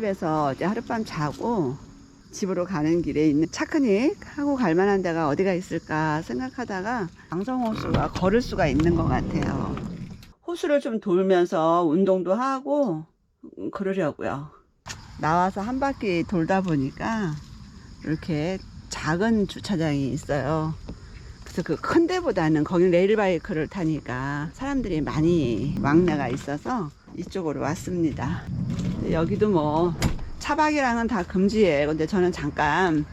집에서 어제 하룻밤 자고 집으로 가는 길에 있는 차크닉 하고 갈 만한 데가 어디가 있을까 생각하다가 방성호수가 걸을 수가 있는 것 같아요. 호수를 좀 돌면서 운동도 하고 음, 그러려고요. 나와서 한 바퀴 돌다 보니까 이렇게 작은 주차장이 있어요. 그래서 그 큰 데보다는 거기 레일바이크를 타니까 사람들이 많이 왕래가 있어서 이쪽으로 왔습니다. 여기도 뭐 차박이랑은 다 금지예요. 근데 저는 잠깐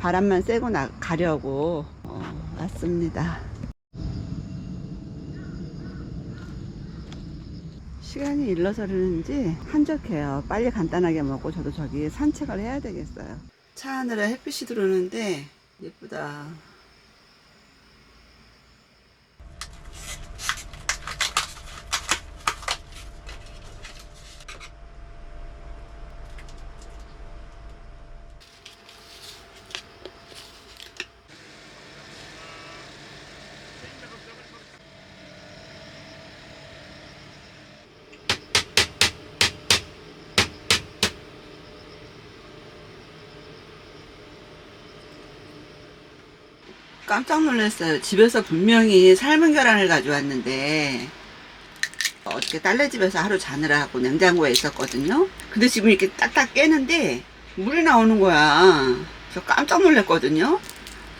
바람만 쐬고 나 가려고 어, 왔습니다. 시간이 일러서 그러는지 한적해요. 빨리 간단하게 먹고 저도 저기 산책을 해야 되겠어요. 차 하늘에 햇빛이 들어오는데 예쁘다. 깜짝 놀랐어요. 집에서 분명히 삶은 계란을 가져왔는데 어떻게 딸네 집에서 하루 자느라고 냉장고에 있었거든요. 근데 지금 이렇게 딱딱 깨는데 물이 나오는 거야. 저 깜짝 놀랐거든요.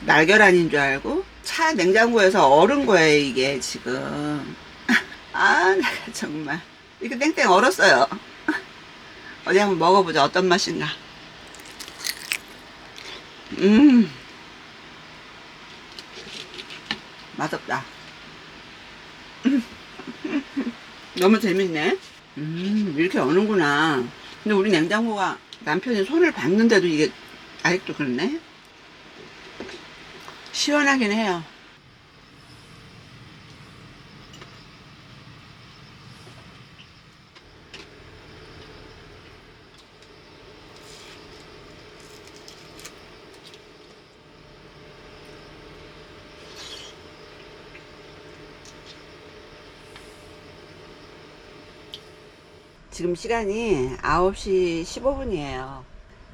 날계란인 줄 알고 차 냉장고에서 얼은 거예요 이게 지금. 아 내가 정말 이거 땡땡 얼었어요. 어디 한번 먹어보자 어떤 맛인가. 음. 맛없다. 너무 재밌네. 음, 이렇게 어는구나. 근데 우리 냉장고가 남편이 손을 봤는데도 이게 아직도 그렇네. 시원하긴 해요. 지금 시간이 9시 15분이에요.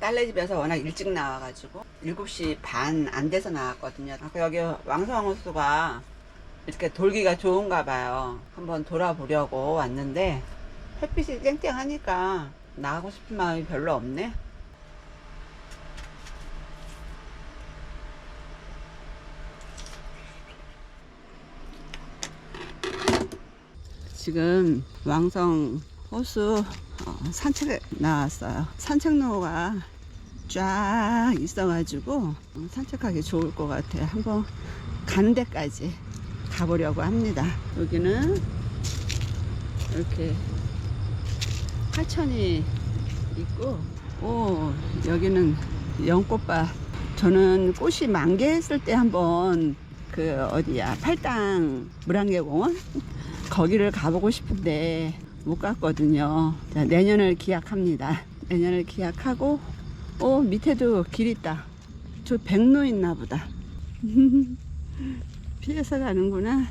딸네 집에서 워낙 일찍 나와가지고 7시 반 안 돼서 나왔거든요. 여기 왕성호수가 이렇게 돌기가 좋은가 봐요. 한번 돌아보려고 왔는데 햇빛이 땡땡하니까 나가고 싶은 마음이 별로 없네. 지금 왕성 호수 어, 산책에 나왔어요. 산책로가 쫙 있어가지고 어, 산책하기 좋을 것 같아요. 한번 가는 데까지 가보려고 합니다. 여기는 이렇게 하천이 있고, 오, 여기는 연꽃밭. 저는 꽃이 만개했을 때 한번 그 어디야 팔당 물안개공원 거기를 가보고 싶은데 못 갔거든요. 자, 내년을 기약합니다. 내년을 기약하고, 오, 밑에도 길 있다. 저 백로 있나 보다. 피해서 가는구나.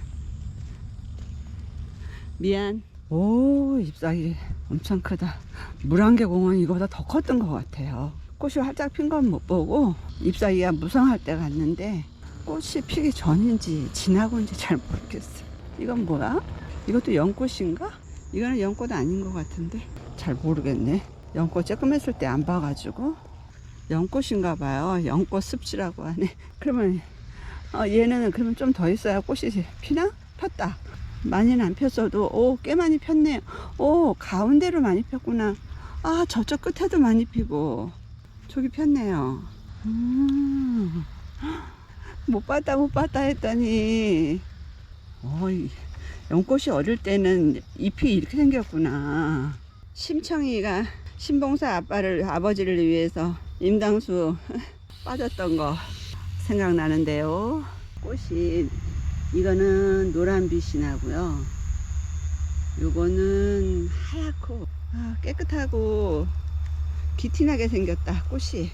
미안. 오, 잎사귀 엄청 크다. 물안개 공원 이거보다 더 컸던 것 같아요. 꽃이 활짝 핀 건 못 보고, 잎사귀가 무성할 때 갔는데, 꽃이 피기 전인지 지나고인지 잘 모르겠어요. 이건 뭐야? 이것도 연꽃인가? 이거는 연꽃 아닌 것 같은데 잘 모르겠네. 연꽃 조금 했을 때 안 봐가지고 연꽃인가 봐요. 연꽃 습지라고 하네. 그러면 어, 얘는 그러면 좀 더 있어야 꽃이 피나? 폈다. 많이는 안 폈어도 오 꽤 많이 폈네요. 오 가운데로 많이 폈구나. 아 저쪽 끝에도 많이 피고 저기 폈네요. 음, 못 봤다 못 봤다 했더니 어이 연꽃이 어릴 때는 잎이 이렇게 생겼구나. 심청이가 신봉사 아빠를 아버지를 위해서 임당수 빠졌던 거 생각나는데요. 꽃이 이거는 노란빛이 나고요. 요거는 하얗고 아, 깨끗하고 기티나게 생겼다 꽃이.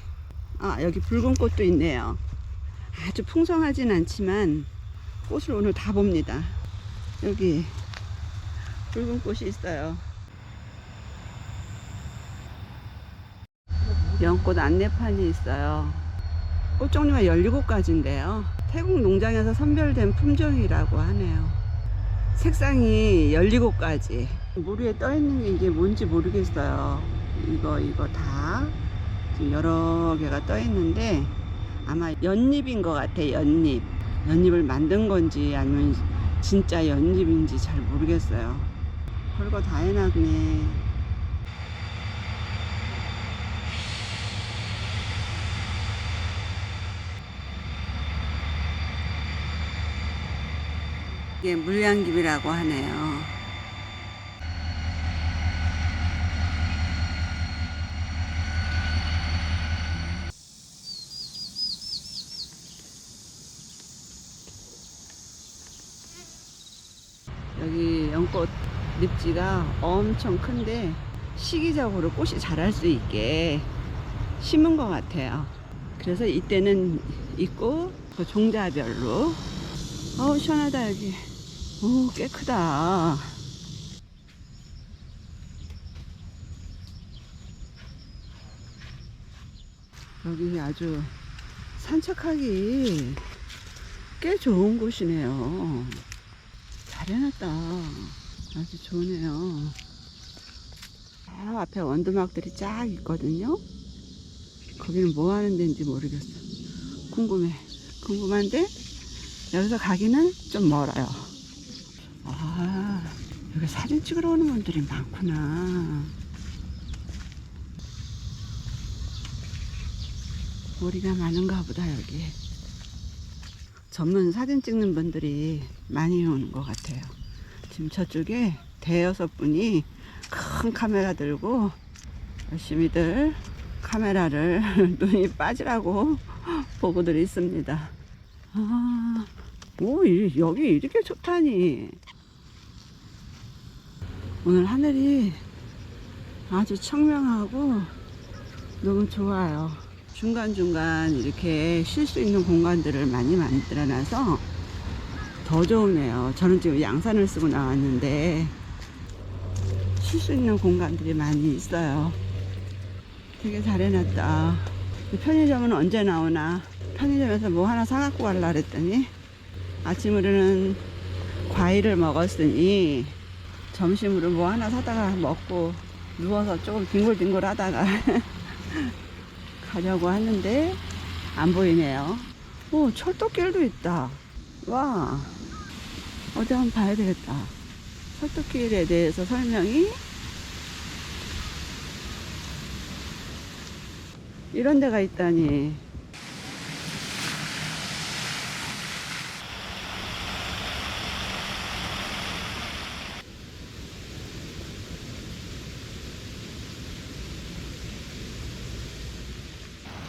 아 여기 붉은 꽃도 있네요. 아주 풍성하진 않지만 꽃을 오늘 다 봅니다. 여기 붉은 꽃이 있어요. 연꽃 안내판이 있어요. 꽃 종류가 17가지인데요. 태국 농장에서 선별된 품종이라고 하네요. 색상이 17가지. 물 위에 떠 있는 게 이게 뭔지 모르겠어요. 이거, 이거 다 지금 여러 개가 떠 있는데 아마 연잎인 것 같아, 연잎. 연잎을 만든 건지 아니면 진짜 연잎인지 잘 모르겠어요. 별거 다 해놨네. 이게 물량김이라고 하네요. 여기 연꽃 늪지가 엄청 큰데 시기적으로 꽃이 자랄 수 있게 심은 것 같아요. 그래서 이때는 있고 그 종자별로. 어우 시원하다 여기. 오 꽤 크다. 여기 아주 산책하기 꽤 좋은 곳이네요. 잘 해놨다 아주 좋네요 저 앞에 원두막들이 쫙 있거든요 거기는 뭐 하는 데인지 모르겠어 궁금해 궁금한데 여기서 가기는 좀 멀어요. 아, 여기 사진 찍으러 오는 분들이 많구나. 우리가 많은가 보다, 여기. 전문 사진 찍는 분들이 많이 오는 것 같아요. 지금 저쪽에 대여섯 분이 큰 카메라 들고 열심히들 카메라를 눈이 빠지라고 보고들 있습니다. 아, 오, 이- 여기 이렇게 좋다니. 오늘 하늘이 아주 청명하고 너무 좋아요. 중간중간 이렇게 쉴 수 있는 공간들을 많이 만들어 놔서 더 좋으네요. 저는 지금 양산을 쓰고 나왔는데 쉴 수 있는 공간들이 많이 있어요. 되게 잘 해놨다. 편의점은 언제 나오나? 편의점에서 뭐 하나 사갖고 갈라 그랬더니 아침으로는 과일을 먹었으니 점심으로 뭐 하나 사다가 먹고 누워서 조금 뒹굴뒹굴 하다가 가려고 하는데 안 보이네요. 오, 철도길도 있다. 와, 어디 한번 봐야 되겠다. 철도길에 대해서 설명이 이런 데가 있다니.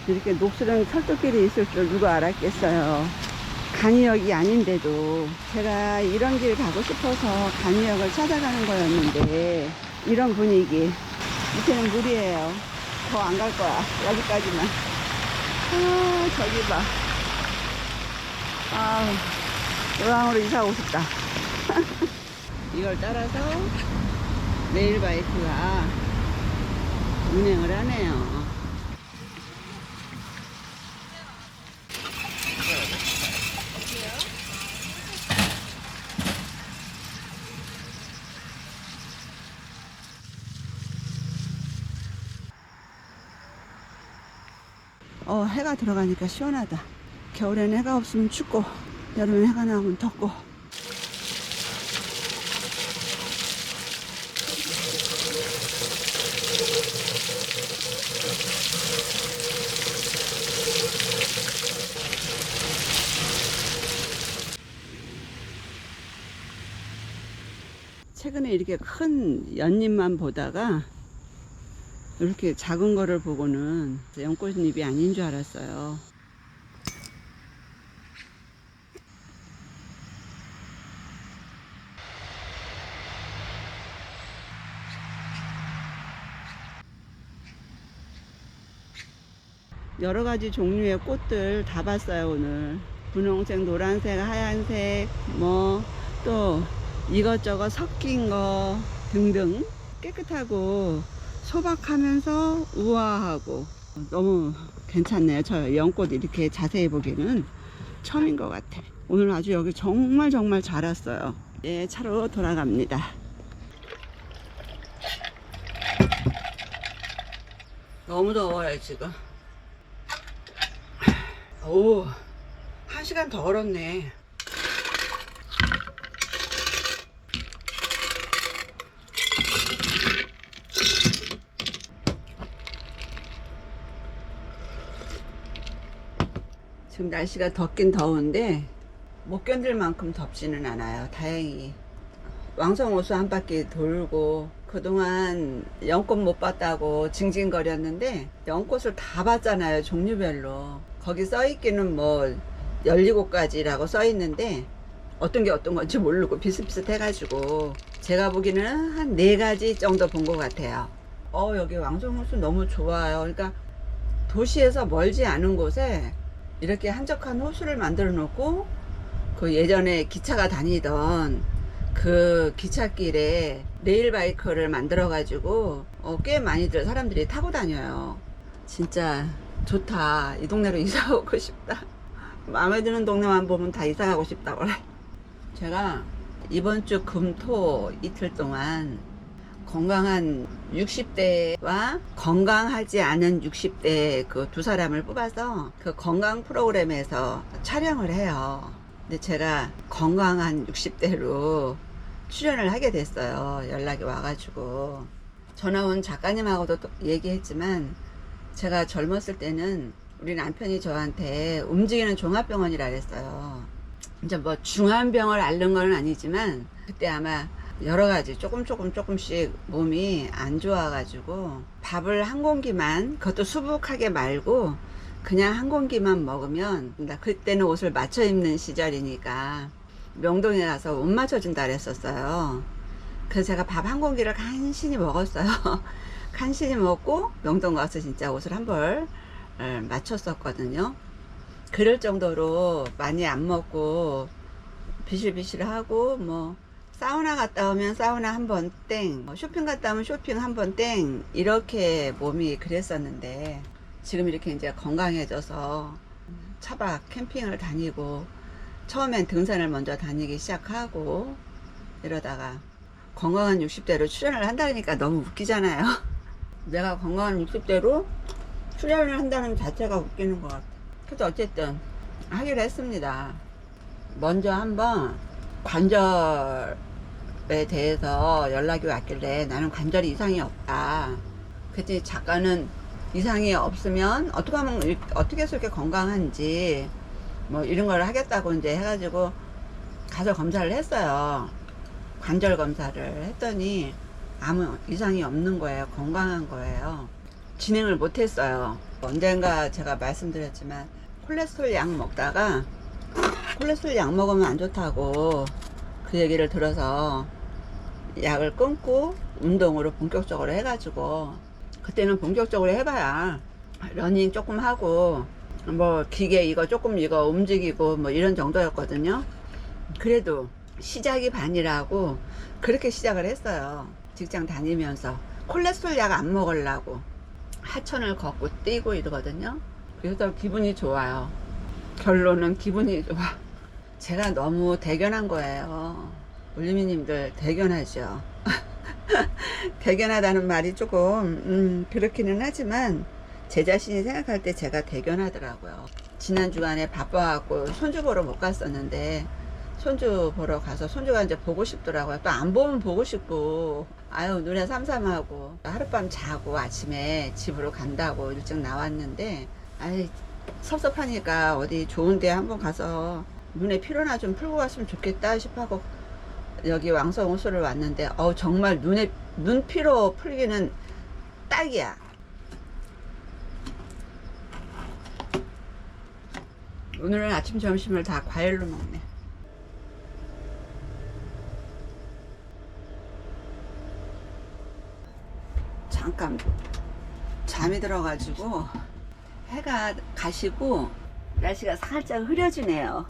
이렇게 녹슬은 철도길이 있을 줄 누가 알았겠어요. 간이역이 아닌데도 제가 이런 길 가고 싶어서 간이역을 찾아가는 거였는데 이런 분위기 밑에는 물이에요. 더 안 갈 거야. 여기까지만. 아, 저기 봐. 아, 요랑으로 이사 오고 싶다. 이걸 따라서 레일바이크가 운행을 하네요. 어, 해가 들어가니까 시원하다. 겨울에는 해가 없으면 춥고, 여름에 해가 나오면 덥고. 최근에 이렇게 큰 연잎만 보다가 이렇게 작은 거를 보고는 연꽃잎이 아닌 줄 알았어요. 여러 가지 종류의 꽃들 다 봤어요, 오늘. 분홍색, 노란색, 하얀색, 뭐, 또 이것저것 섞인 거 등등 깨끗하고 소박하면서 우아하고 너무 괜찮네요. 저 연꽃 이렇게 자세히 보기는 처음인 것 같아. 오늘 아주 여기 정말 정말 잘 왔어요. 예, 차로 돌아갑니다. 너무 더워요, 지금. 오, 한 시간 더 걸었네. 지금 날씨가 덥긴 더운데 못 견딜 만큼 덥지는 않아요. 다행히 왕성호수 한 바퀴 돌고 그동안 연꽃 못 봤다고 징징거렸는데 연꽃을 다 봤잖아요. 종류별로 거기 써 있기는 뭐 17가지라고 써 있는데 어떤 게 어떤 건지 모르고 비슷비슷해가지고 제가 보기는 한 네 가지 정도 본 것 같아요. 어 여기 왕성호수 너무 좋아요. 그러니까 도시에서 멀지 않은 곳에 이렇게 한적한 호수를 만들어 놓고 그 예전에 기차가 다니던 그 기찻길에 레일바이크를 만들어 가지고 어, 꽤 많이들 사람들이 타고 다녀요. 진짜 좋다. 이 동네로 이사 오고 싶다. 마음에 드는 동네만 보면 다 이사 가고 싶다 그래. 제가 이번 주 금토 이틀 동안 건강한 60대와 건강하지 않은 60대 그 두 사람을 뽑아서 그 건강 프로그램에서 촬영을 해요. 근데 제가 건강한 60대로 출연을 하게 됐어요. 연락이 와가지고. 전화 온 작가님하고도 또 얘기했지만 제가 젊었을 때는 우리 남편이 저한테 움직이는 종합병원이라 그랬어요. 이제 뭐 중환병을 앓는 건 아니지만 그때 아마 여러 가지 조금 조금 조금씩 몸이 안 좋아가지고 밥을 한 공기만 그것도 수북하게 말고 그냥 한 공기만 먹으면 나 그때는 옷을 맞춰 입는 시절이니까 명동에 가서 옷 맞춰준다 그랬었어요. 그래서 제가 밥 한 공기를 간신히 먹었어요. 간신히 먹고 명동 가서 진짜 옷을 한 벌 맞췄었거든요. 그럴 정도로 많이 안 먹고 비실비실하고 뭐 사우나 갔다 오면 사우나 한 번 땡, 뭐 쇼핑 갔다 오면 쇼핑 한 번 땡, 이렇게 몸이 그랬었는데, 지금 이렇게 이제 건강해져서 차박 캠핑을 다니고, 처음엔 등산을 먼저 다니기 시작하고, 이러다가 건강한 60대로 출연을 한다니까 너무 웃기잖아요. 내가 건강한 60대로 출연을 한다는 자체가 웃기는 것 같아. 그래도 어쨌든 하기로 했습니다. 먼저 한번 관절 에 대해서 연락이 왔길래 나는 관절이 이상이 없다. 그랬더니 작가는 이상이 없으면 어떻게 하면 이- 어떻게 해서 이렇게 건강한지 뭐 이런 걸 하겠다고 이제 해가지고 가서 검사를 했어요. 관절 검사를 했더니 아무 이상이 없는 거예요. 건강한 거예요. 진행을 못 했어요. 언젠가 제가 말씀드렸지만 콜레스테롤 약 먹다가 콜레스테롤 약 먹으면 안 좋다고 그 얘기를 들어서 약을 끊고 운동으로 본격적으로 해가지고 그때는 본격적으로 해봐야 러닝 조금 하고 뭐 기계 이거 조금 이거 움직이고 뭐 이런 정도였거든요. 그래도 시작이 반이라고 그렇게 시작을 했어요. 직장 다니면서 콜레스테롤 약 안 먹으려고 하천을 걷고 뛰고 이러거든요. 그래서 기분이 좋아요. 결론은 기분이 좋아. 제가 너무 대견한 거예요. 올리미님들 대견하죠. 대견하다는 말이 조금 음, 그렇기는 하지만 제 자신이 생각할 때 제가 대견하더라고요. 지난 주간에 바빠갖고 손주 보러 못 갔었는데 손주 보러 가서 손주가 이제 보고 싶더라고요. 또 안 보면 보고 싶고 아유 눈에 삼삼하고 하룻밤 자고 아침에 집으로 간다고 일찍 나왔는데 아이 섭섭하니까 어디 좋은 데 한번 가서 눈에 피로나 좀 풀고 갔으면 좋겠다 싶어하고 여기 왕성 호수를 왔는데 어 정말 눈에 눈 피로 풀기는 딱이야. 오늘은 아침 점심을 다 과일로 먹네. 잠깐 잠이 들어가지고 해가 가시고 날씨가 살짝 흐려지네요.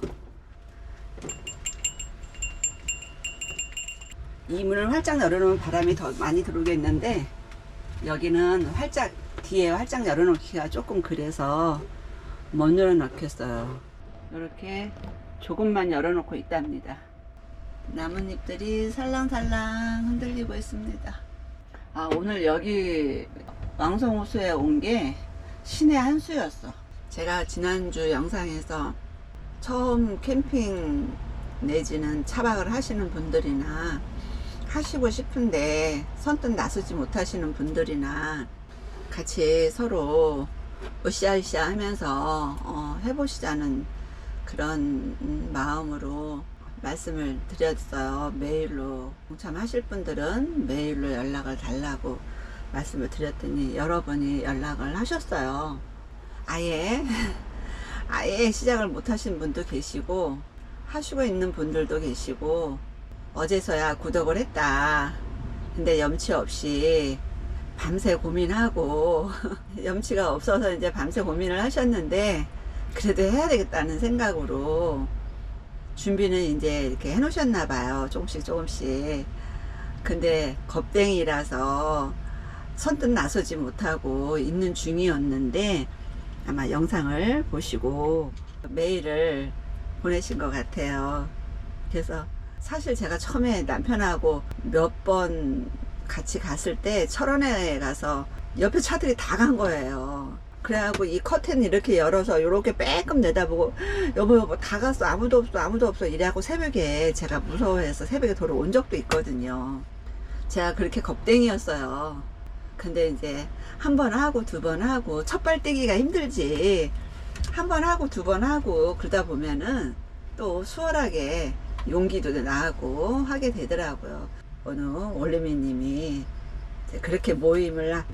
이 문을 활짝 열어놓으면 바람이 더 많이 들어오겠는데 여기는 활짝 뒤에 활짝 열어놓기가 조금 그래서 못 열어놓겠어요. 이렇게 조금만 열어놓고 있답니다. 나뭇잎들이 살랑살랑 흔들리고 있습니다. 아, 오늘 여기 왕성호수에 온 게 신의 한 수였어. 제가 지난주 영상에서 처음 캠핑 내지는 차박을 하시는 분들이나 하시고 싶은데 선뜻 나서지 못하시는 분들이나 같이 서로 으쌰으쌰 하면서 어, 해보시자는 그런 음, 마음으로 말씀을 드렸어요. 메일로 동참하실 분들은 메일로 연락을 달라고 말씀을 드렸더니 여러분이 연락을 하셨어요. 아예 아예 시작을 못 하신 분도 계시고 하시고 있는 분들도 계시고 어제서야 구독을 했다. 근데 염치 없이 밤새 고민하고 염치가 없어서 이제 밤새 고민을 하셨는데 그래도 해야 되겠다는 생각으로 준비는 이제 이렇게 해 놓으셨나 봐요. 조금씩 조금씩. 근데 겁쟁이라서 선뜻 나서지 못하고 있는 중이었는데 아마 영상을 보시고 메일을 보내신 것 같아요. 그래서 사실 제가 처음에 남편하고 몇 번 같이 갔을 때 철원에 가서 옆에 차들이 다 간 거예요. 그래갖고 이 커튼 이렇게 열어서 이렇게 빼끔 내다보고 여보 여보 다 갔어 아무도 없어 아무도 없어 이래갖고 새벽에 제가 무서워해서 새벽에 돌아온 적도 있거든요. 제가 그렇게 겁쟁이였어요. 근데 이제 한 번 하고 두 번 하고 첫 발 떼기가 힘들지 한 번 하고 두 번 하고 그러다 보면은 또 수월하게 용기도 나고 하게 되더라고요. 어느 올리미님이 이제 그렇게 모임을 하-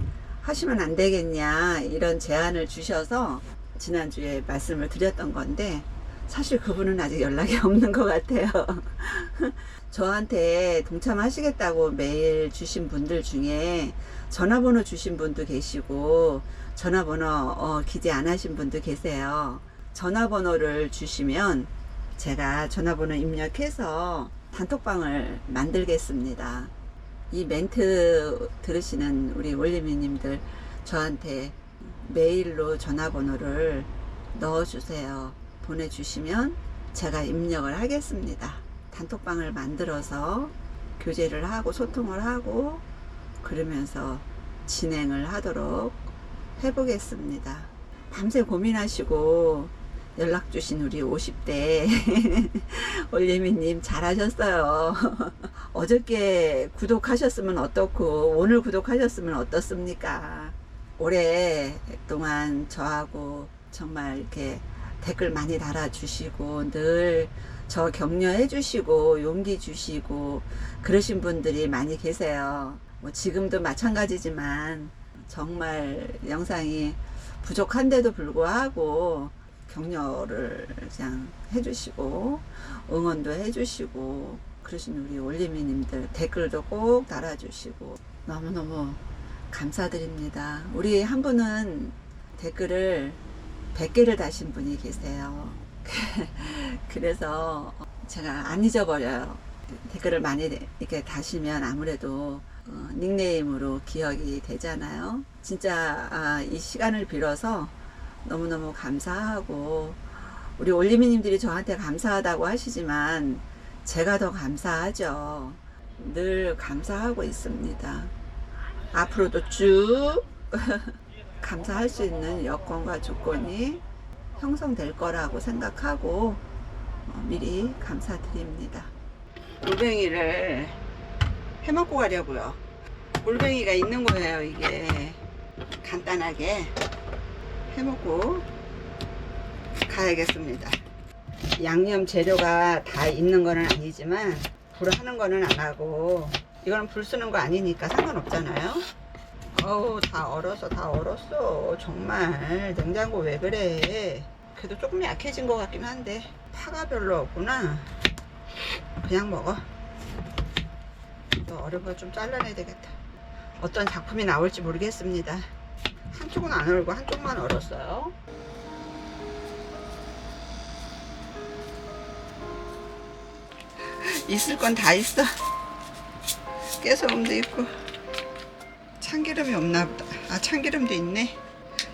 하시면 안 되겠냐 이런 제안을 주셔서 지난주에 말씀을 드렸던 건데 사실 그분은 아직 연락이 없는 것 같아요. 저한테 동참하시겠다고 메일 주신 분들 중에 전화번호 주신 분도 계시고 전화번호 어, 기재 안 하신 분도 계세요. 전화번호를 주시면 제가 전화번호 입력해서 단톡방을 만들겠습니다. 이 멘트 들으시는 우리 올리미님들 저한테 메일로 전화번호를 넣어주세요. 보내주시면 제가 입력을 하겠습니다. 단톡방을 만들어서 교제를 하고 소통을 하고 그러면서 진행을 하도록 해보겠습니다. 밤새 고민하시고 연락 주신 우리 50대 올리미님 잘하셨어요. 어저께 구독하셨으면 어떻고 오늘 구독하셨으면 어떻습니까? 오랫동안 저하고 정말 이렇게 댓글 많이 달아주시고 늘 저 격려해 주시고 용기 주시고 그러신 분들이 많이 계세요. 뭐 지금도 마찬가지지만 정말 영상이 부족한데도 불구하고 격려를 그냥 해주시고 응원도 해주시고 그러신 우리 올리미님들 댓글도 꼭 달아주시고 너무너무 감사드립니다. 우리 한 분은 댓글을 100개를 다신 분이 계세요. 그래서 제가 안 잊어버려요. 댓글을 많이 이렇게 다시면 아무래도 어, 닉네임으로 기억이 되잖아요. 진짜 아, 이 시간을 빌어서 너무너무 감사하고 우리 올리미님들이 저한테 감사하다고 하시지만 제가 더 감사하죠. 늘 감사하고 있습니다. 앞으로도 쭉 감사할 수 있는 여건과 조건이 형성될 거라고 생각하고 어, 미리 감사드립니다. 골뱅이를 해먹고 가려고요. 골뱅이가 있는 거예요, 이게. 간단하게 해먹고 가야겠습니다. 양념 재료가 다 있는 거는 아니지만 불 하는 거는 안 하고 이거는 불 쓰는 거 아니니까 상관없잖아요. 어우 다 얼었어 다 얼었어. 정말 냉장고 왜 그래? 그래도 조금 약해진 것 같긴 한데 파가 별로 없구나. 그냥 먹어. 또 얼은 거좀 잘라내야 되겠다. 어떤 작품이 나올지 모르겠습니다 한쪽은 안 얼고 한쪽만 얼었어요 있을 건 다 있어 깨소금도 있고 참기름이 없나 보다 아 참기름도 있네.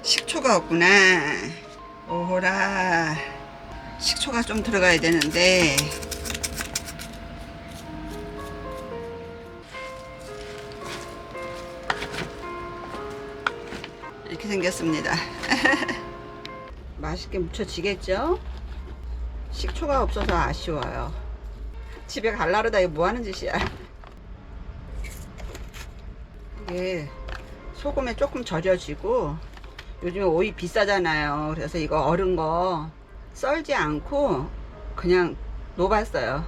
식초가 없구나. 오호라. 식초가 좀 들어가야 되는데. 생겼습니다. 맛있게 무쳐지겠죠? 식초가 없어서 아쉬워요. 집에 갈라르다 이거 뭐 하는 짓이야? 이게 소금에 조금 절여지고 요즘에 오이 비싸잖아요. 그래서 이거 얼은 거 썰지 않고 그냥 녹았어요.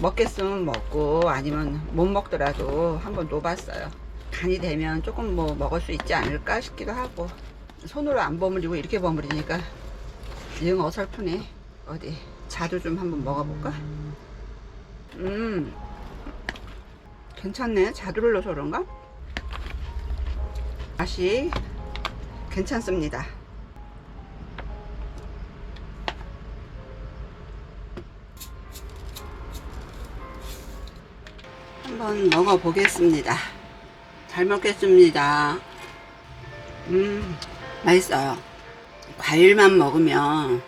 먹겠으면 먹고 아니면 못 먹더라도 한번 녹았어요. 간이 되면 조금 뭐 먹을 수 있지 않을까 싶기도 하고 손으로 안 버무리고 이렇게 버무리니까 영 어설프네. 어디 자두 좀 한번 먹어볼까? 음 괜찮네. 자두를 넣어서 그런가? 맛이 괜찮습니다. 한번 먹어보겠습니다. 잘 먹겠습니다. 음, 맛있어요. 과일만 먹으면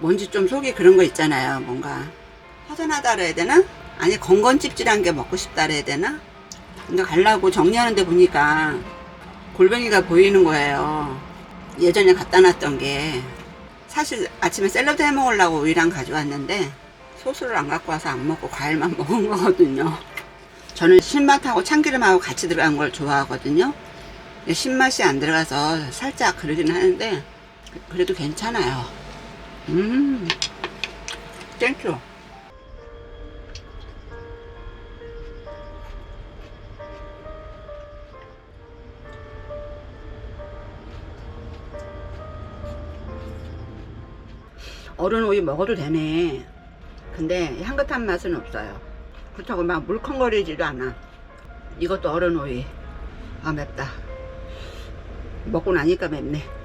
뭔지 좀 속이 그런 거 있잖아요. 뭔가 허전하다 그래야 되나? 아니 건건찝찝한 게 먹고 싶다 그래야 되나? 근데 가려고 정리하는데 보니까 골뱅이가 보이는 거예요. 예전에 갖다 놨던 게 사실 아침에 샐러드 해 먹으려고 오이랑 가져왔는데 소스를 안 갖고 와서 안 먹고 과일만 먹은 거거든요. 저는 신맛하고 참기름하고 같이 들어간 걸 좋아하거든요. 신맛이 안 들어가서 살짝 그러긴 하는데 그래도 괜찮아요. 음, 땡큐. 어른 오이 먹어도 되네. 근데 향긋한 맛은 없어요. 그렇다고 막 물컹거리지도 않아. 이것도 어른 오이. 아, 맵다. 먹고 나니까 맵네.